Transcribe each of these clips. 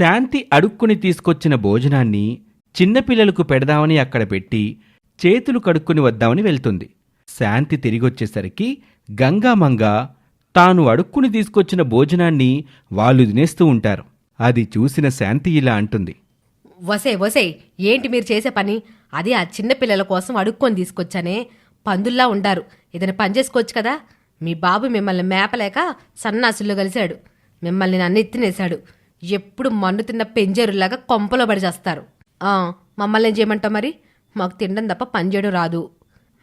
శాంతి అడుక్కుని తీసుకొచ్చిన భోజనాన్ని చిన్నపిల్లలకు పెడదామని అక్కడ పెట్టి చేతులు కడుక్కుని వద్దామని వెళ్తుంది. శాంతి తిరిగొచ్చేసరికి గంగామంగ తాను అడుక్కుని తీసుకొచ్చిన భోజనాన్ని వాళ్ళు తినేస్తూ ఉంటారు. అది చూసిన శాంతి ఇలా అంటుంది. వసే వసే ఏంటి మీరు చేసే పని? అది ఆ చిన్నపిల్లల కోసం అడుక్కొని తీసుకొచ్చానే. పందుల్లా ఉండారు. ఏదైనా పని చేసుకోవచ్చు కదా? మీ బాబు మిమ్మల్ని మేపలేక సన్నాసుల్లో కలిశాడు. మిమ్మల్ని నన్ను ఎత్తినేశాడు. ఎప్పుడు మన్ను తిన్న పెంజరులాగా కొంపలో పడి చేస్తారు ఆ, మమ్మల్ని ఏం చేయమంటావు మరి? మాకు తినడం తప్ప పని చేయడం రాదు.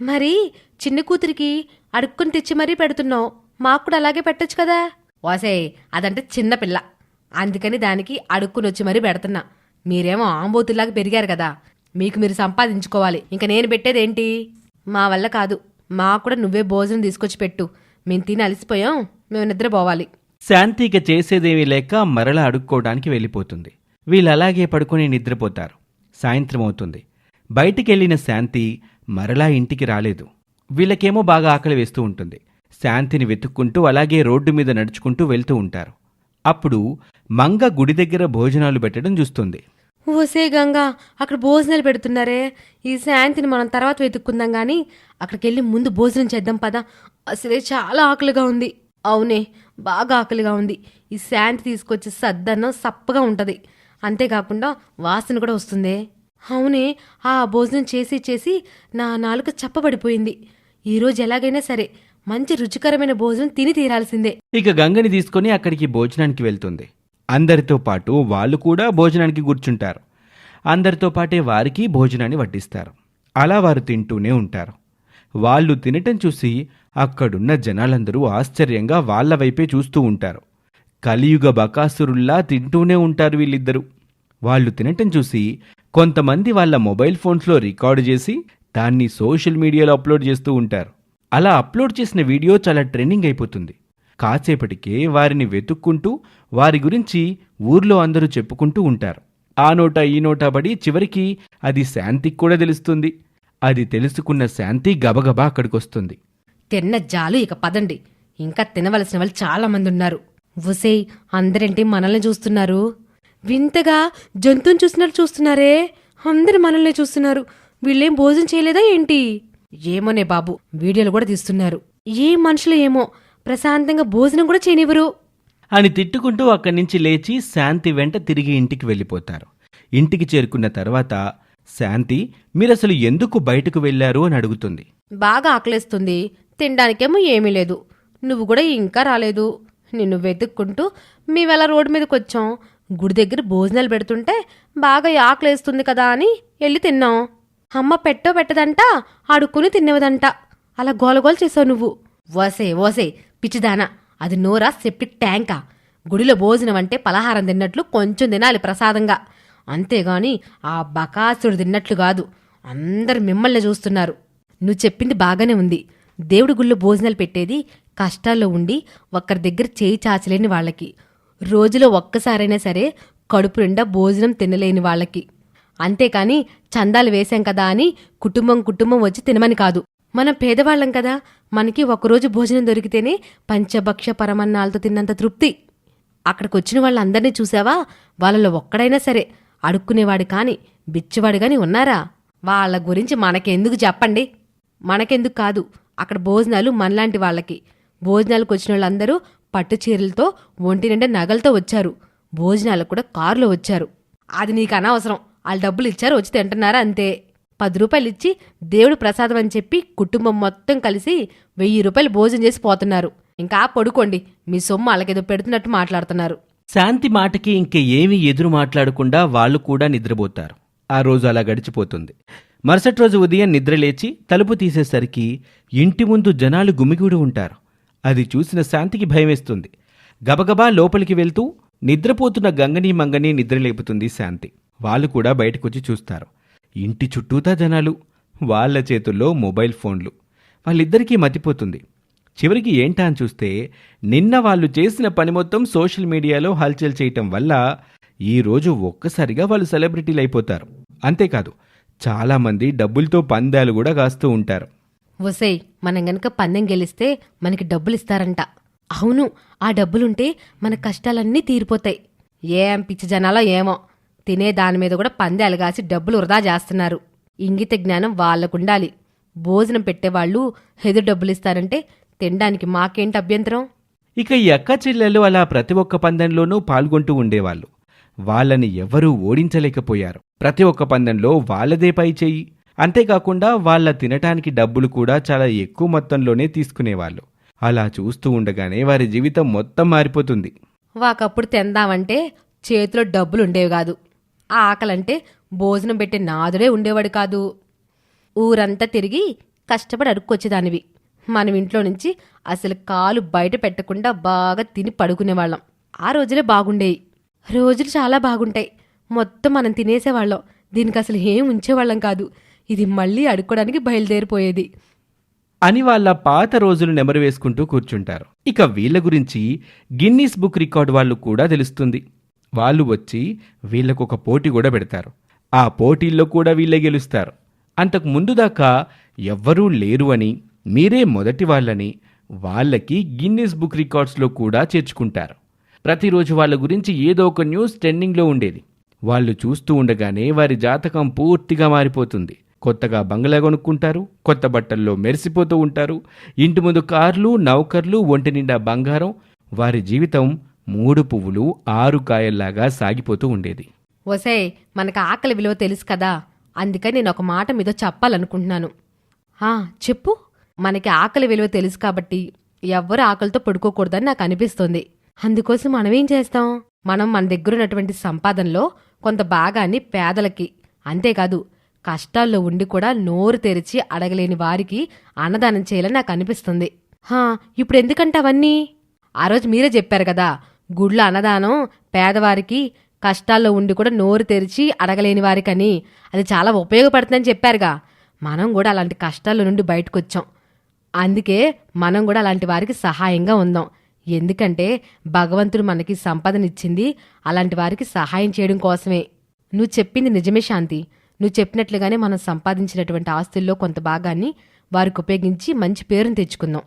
మరి చిన్న కూతురికి అడుక్కుని తెచ్చి మరీ పెడుతున్నావు. మాకు కూడా అలాగే పెట్టచ్చు కదా? వాసే అదంటే చిన్న పిల్ల. అందుకని దానికి అడుక్కుని వచ్చి మరీ పెడుతున్నా. మీరేమో ఆంబోతులాగా పెరిగారు కదా. మీకు మీరు సంపాదించుకోవాలి. ఇంకా నేను పెట్టేదేంటి మా వల్ల కాదు. మా కూడా నువ్వే భోజనం తీసుకొచ్చి పెట్టు. మేము తిని అలసిపోయాం. మేము నిద్రపోవాలి. శాంతిక చేసేదేమీ లేక మరలా అడుక్కోవడానికి వెళ్ళిపోతుంది. వీళ్ళు అలాగే పడుకొని నిద్రపోతారు. సాయంత్రం అవుతుంది. బయటికెళ్ళిన శాంతి మరలా ఇంటికి రాలేదు. వీళ్ళకేమో బాగా ఆకలి వేస్తూ ఉంటుంది. శాంతిని వెతుక్కుంటూ అలాగే రోడ్డు మీద నడుచుకుంటూ వెళ్తూ ఉంటారు. అప్పుడు మంగ గుడి దగ్గర భోజనాలు పెట్టడం చూస్తుంది. ఓసే గంగా అక్కడ భోజనాలు పెడుతున్నారే. ఈ శాంతిని మనం తర్వాత వెతుక్కుందాం గాని అక్కడికి వెళ్ళి ముందు భోజనం చేద్దాం పదా. అసలే చాలా ఆకలిగా ఉంది. అవునే బాగా ఆకలిగా ఉంది. ఈ శాంతి తీసుకొచ్చే సద్దన్నం సప్పగా ఉంటుంది. అంతేకాకుండా వాసన కూడా వస్తుందే. అవునే ఆ భోజనం చేసి చేసి నా నాలుక చప్పబడిపోయింది. ఈరోజు ఎలాగైనా సరే మంచి రుచికరమైన భోజనం తిని తీరాల్సిందే. ఇక గంగని తీసుకొని అక్కడికి భోజనానికి వెళ్తుంది. అందరితో పాటు వాళ్ళు కూడా భోజనానికి కూర్చుంటారు. అందరితో పాటే వారికి భోజనాన్ని వడ్డిస్తారు. అలా వారు తింటూనే ఉంటారు. వాళ్ళు తినటం చూసి అక్కడున్న జనాలందరూ ఆశ్చర్యంగా వాళ్ళ వైపే చూస్తూ ఉంటారు. కలియుగ బకాసురుల్లా తింటూనే ఉంటారు వీళ్ళిద్దరూ. వాళ్ళు తినటం చూసి కొంతమంది వాళ్ళ మొబైల్ ఫోన్స్లో రికార్డు చేసి దాన్ని సోషల్ మీడియాలో అప్లోడ్ చేస్తూ ఉంటారు. అలా అప్లోడ్ చేసిన వీడియో చాలా ట్రెండింగ్ అయిపోతుంది. కాసేపటికే వారిని వెతుక్కుంటూ వారి గురించి ఊర్లో అందరూ చెప్పుకుంటూ ఉంటారు. ఆ నోట ఈ నోట పడి చివరికి అది శాంతికి కూడా తెలుస్తుంది. అది తెలుసుకున్న శాంతి గబగబా అక్కడికొస్తుంది. తిన్న జాలు ఇక పదండి. ఇంకా తినవలసిన వాళ్ళు చాలా మంది ఉన్నారు. ఉసేయ్ అందరేంటి మనల్ని చూస్తున్నారు? వింతగా జంతువుని చూసినట్టు చూస్తున్నారే? అందరు మనల్ని చూస్తున్నారు. వీళ్ళేం భోజనం చేయలేదా ఏంటి? ఏమోనే బాబు వీడియోలు కూడా తీస్తున్నారు. ఏ మనుషులు ఏమో ప్రశాంతంగా భోజనం కూడా చేయనివ్వరు. అని తిట్టుకుంటూ అక్కడి నుంచి లేచి శాంతి వెంట తిరిగి ఇంటికి వెళ్ళిపోతారు. ఇంటికి చేరుకున్న తర్వాత శాంతి మీరసలు ఎందుకు బయటకు వెళ్ళారు అని అడుగుతుంది. బాగా ఆకలేస్తుంది. తినడానికేమో ఏమీ లేదు. నువ్వు కూడా ఇంకా రాలేదు. నిన్ను వెతుక్కుంటూ మేమెలా రోడ్డు మీదకి వచ్చాం గుడి దగ్గర భోజనాలు పెడుతుంటే బాగా ఆకలేస్తుంది కదా అని వెళ్ళి తిన్నాం. అమ్మ పెట్టో పెట్టదంట ఆడుకుని తినేవదంట. అలా గోలగోలు చేసావు నువ్వు. ఓసే ఓసే పిచ్చిదానా. అది నోరా సెప్టిక్ ట్యాంకా. గుడిలో భోజనం అంటే పలహారం తిన్నట్లు కొంచెం తినాలి ప్రసాదంగా. అంతేగాని ఆ బకాసుడు తిన్నట్లు కాదు. అందరు మిమ్మల్ని చూస్తున్నారు. నువ్వు చెప్పింది బాగానే ఉంది. దేవుడి గుళ్ళో భోజనాలు పెట్టేది కష్టాల్లో ఉండి ఒక్కరి దగ్గర చేయి చాచలేని వాళ్ళకి. రోజులో ఒక్కసారైనా సరే కడుపు నిండా భోజనం తినలేని వాళ్ళకి. అంతేకాని చందాలు వేశాం కదా అని కుటుంబం కుటుంబం వచ్చి తినమని కాదు. మనం పేదవాళ్ళం కదా మనకి ఒకరోజు భోజనం దొరికితేనే పంచభక్ష పరమన్నాలతో తిన్నంత తృప్తి. అక్కడికి వచ్చిన వాళ్ళందరినీ చూసావా? వాళ్ళలో ఒక్కడైనా సరే అడుక్కునేవాడు కాని బిచ్చివాడు కాని ఉన్నారా? వాళ్ళ గురించి మనకెందుకు చెప్పండి? మనకెందుకు కాదు. అక్కడ భోజనాలు మనలాంటి వాళ్ళకి. భోజనాలకు వచ్చిన వాళ్ళందరూ పట్టు చీరలతో ఒంటి నిండా నగలతో వచ్చారు. భోజనాలకు కూడా కారులో వచ్చారు. అది నీకు అనవసరం. వాళ్ళు డబ్బులు ఇచ్చారు వచ్చి తింటున్నారా అంతే. పది రూపాయలు ఇచ్చి దేవుడు ప్రసాదం అని చెప్పి కుటుంబం మొత్తం కలిసి వెయ్యి రూపాయలు భోజనం చేసి పోతున్నారు. ఇంకా పడుకోండి. మీ సొమ్ము వాళ్ళకేదో పెడుతున్నట్టు మాట్లాడుతున్నారు. శాంతి మాటకి ఇంక ఏమీ ఎదురు మాట్లాడకుండా వాళ్ళు కూడా నిద్రపోతారు. ఆ రోజు అలా గడిచిపోతుంది. మరుసటి రోజు ఉదయం నిద్రలేచి తలుపు తీసేసరికి ఇంటి ముందు జనాలు గుమిగూడి ఉంటారు. అది చూసిన శాంతికి భయమేస్తుంది. గబగబా లోపలికి వెళ్తూ నిద్రపోతున్న గంగని మంగని నిద్రలేపుతుంది శాంతి. వాళ్ళు కూడా బయటకొచ్చి చూస్తారు. ఇంటి చుట్టూతా జనాలు వాళ్ళ చేతుల్లో మొబైల్ ఫోన్లు. వాళ్ళిద్దరికీ మతిపోతుంది. చివరికి ఏంటా అని చూస్తే నిన్న వాళ్ళు చేసిన పని మొత్తం సోషల్ మీడియాలో హల్చల్ చేయటం వల్ల ఈ రోజు ఒక్కసారిగా వాళ్ళు సెలబ్రిటీలు అయిపోతారు అంతేకాదు చాలామంది డబ్బులతో పందాలు కూడా కాస్తూ ఉంటారు. ఒసేయ్ మనం గనక పందెం గెలిస్తే మనకి డబ్బులు ఇస్తారంట అవును ఆ డబ్బులుంటే మన కష్టాలన్నీ తీరిపోతాయి. ఏం పిచ్చి జనాలో ఏమో. తినే దాని మీద కూడా పందేలు కాసి డబ్బులు వృధా చేస్తున్నారు. ఇంగిత జ్ఞానం వాళ్ళకుండాలి. భోజనం పెట్టేవాళ్ళు ఎదురు డబ్బులు ఇస్తారంటే తినడానికి మాకేంటి అభ్యంతరం? ఇక ఈ అక్క చెల్లెలు అలా ప్రతి ఒక్క పందెంలోనూ పాల్గొంటూ ఉండేవాళ్ళు. వాళ్ళని ఎవరూ ఓడించలేకపోయారు. ప్రతి ఒక్క పందెంలో వాళ్ళదే పై చేయి. అంతేకాకుండా వాళ్ళ తినటానికి డబ్బులు కూడా చాలా ఎక్కువ మొత్తంలోనే తీసుకునేవాళ్ళు. అలా చూస్తూ ఉండగానే వారి జీవితం మొత్తం మారిపోతుంది. వాకప్పుడు తెందామంటే చేతిలో డబ్బులు ఉండేవి కాదు. ఆ ఆకలంటే భోజనం పెట్టే నాదుడే ఉండేవాడు కాదు. ఊరంతా తిరిగి కష్టపడి అడుక్కొచ్చేదానివి. మనం ఇంట్లో నుంచి అసలు కాలు బయట పెట్టకుండా బాగా తిని పడుకునేవాళ్ళం. ఆ రోజులే బాగుండేవి రోజులు చాలా బాగుంటాయి. మొత్తం మనం తినేసేవాళ్ళం. దీనికి అసలు ఏం ఉంచేవాళ్ళం కాదు. ఇది మళ్ళీ అడుక్కోడానికి బయలుదేరిపోయేది. అని వాళ్ళ పాత రోజులు నెమరు వేసుకుంటూ కూర్చుంటారు. ఇక వీళ్ళ గురించి గిన్నీస్ బుక్ రికార్డ్ వాళ్ళు కూడా తెలుస్తుంది. వాళ్ళు వచ్చి వీళ్ళకు ఒక పోటీ కూడా పెడతారు. ఆ పోటీల్లో కూడా వీళ్ళే గెలుస్తారు. అంతకు ముందు దాకా ఎవ్వరూ లేరు అని మీరే మొదటి వాళ్ళని వాళ్ళకి గిన్నీస్ బుక్ రికార్డ్స్లో కూడా చేర్చుకుంటారు. ప్రతిరోజు వాళ్ళ గురించి ఏదో ఒక న్యూస్ ట్రెండింగ్లో ఉండేది. వాళ్ళు చూస్తూ ఉండగానే వారి జాతకం పూర్తిగా మారిపోతుంది. కొత్తగా బంగ్లా కొనుక్కుంటారు కొత్త బట్టల్లో మెరిసిపోతూ ఉంటారు ఇంటి ముందు కార్లు నౌకర్లు ఒంటి నిండా బంగారం వారి జీవితం మూడు పువ్వులు ఆరు కాయల్లాగా సాగిపోతూ ఉండేది. ఒసే మనకు ఆకలి విలువ తెలుసు కదా అందుకని నేను ఒక మాట మీతో చెప్పాలనుకుంటున్నాను. ఆ చెప్పు. మనకి ఆకలి విలువ తెలుసు కాబట్టి ఎవ్వరు ఆకలితో పడుకోకూడదని నాకు అనిపిస్తుంది. అందుకోసం మనం ఏం చేస్తాం? మనం మన దగ్గర ఉన్నటువంటి సంపాదనలో కొంత భాగాన్ని పేదలకి అంతేకాదు కష్టాల్లో ఉండి కూడా నోరు తెరిచి అడగలేని వారికి అన్నదానం చేయాలని నాకు అనిపిస్తుంది. హా ఇప్పుడు ఎందుకంటే అవన్నీ? ఆ రోజు మీరే చెప్పారు కదా గుళ్ళ అన్నదానం పేదవారికి కష్టాల్లో ఉండి కూడా నోరు తెరిచి అడగలేని వారికని. అది చాలా ఉపయోగపడుతుందని చెప్పారుగా. మనం కూడా అలాంటి కష్టాల నుండి బయటకు వచ్చాం అందుకే మనం కూడా అలాంటి వారికి సహాయంగా ఉందాం. ఎందుకంటే భగవంతుడు మనకి సంపదనిచ్చింది అలాంటి వారికి సహాయం చేయడం కోసమే. నువ్వు చెప్పింది నిజమే శాంతి. నువ్వు చెప్పినట్లుగానే మనం సంపాదించినటువంటి ఆస్తుల్లో కొంత భాగాన్ని వారికి ఉపయోగించి మంచి పేరును తెచ్చుకుందాం.